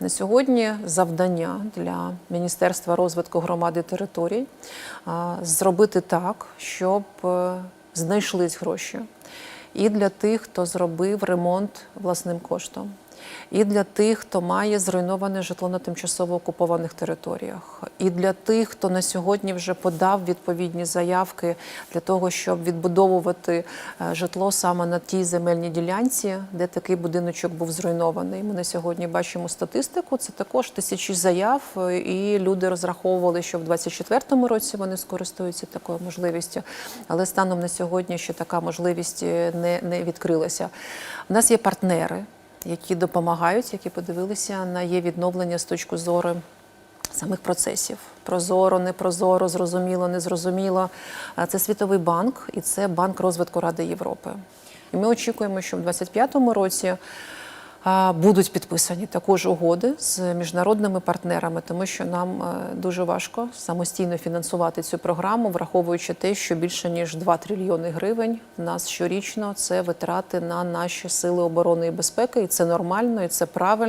На сьогодні завдання для Міністерства розвитку громади територій зробити так, щоб е, знайшлись гроші і для тих, хто зробив ремонт власним коштом, і для тих, хто має зруйноване житло на тимчасово окупованих територіях, і для тих, хто на сьогодні вже подав відповідні заявки для того, щоб відбудовувати е, житло саме на тій земельній ділянці, де такий будиночок був зруйнований. Ми на сьогодні бачимо статистику. Це також тисячі заяв, е, і люди розраховували, що в 2024 році вони скористуються такою можливістю. Але станом на сьогодні ще така можливість е, не, не відкрилася. У нас є партнери які допомагають, які подивилися на є відновлення з точки зору самих процесів. Прозоро, непрозоро, зрозуміло, незрозуміло. Це Світовий банк і це Банк розвитку Ради Європи. І ми очікуємо, що в 2025 році будуть підписані також угоди з міжнародними партнерами, тому що нам е, дуже важко самостійно фінансувати цю програму, враховуючи те, що більше ніж 2 трильйони гривень в нас щорічно це витрати на наші сили оборони і безпеки, і це нормально, і це правильно.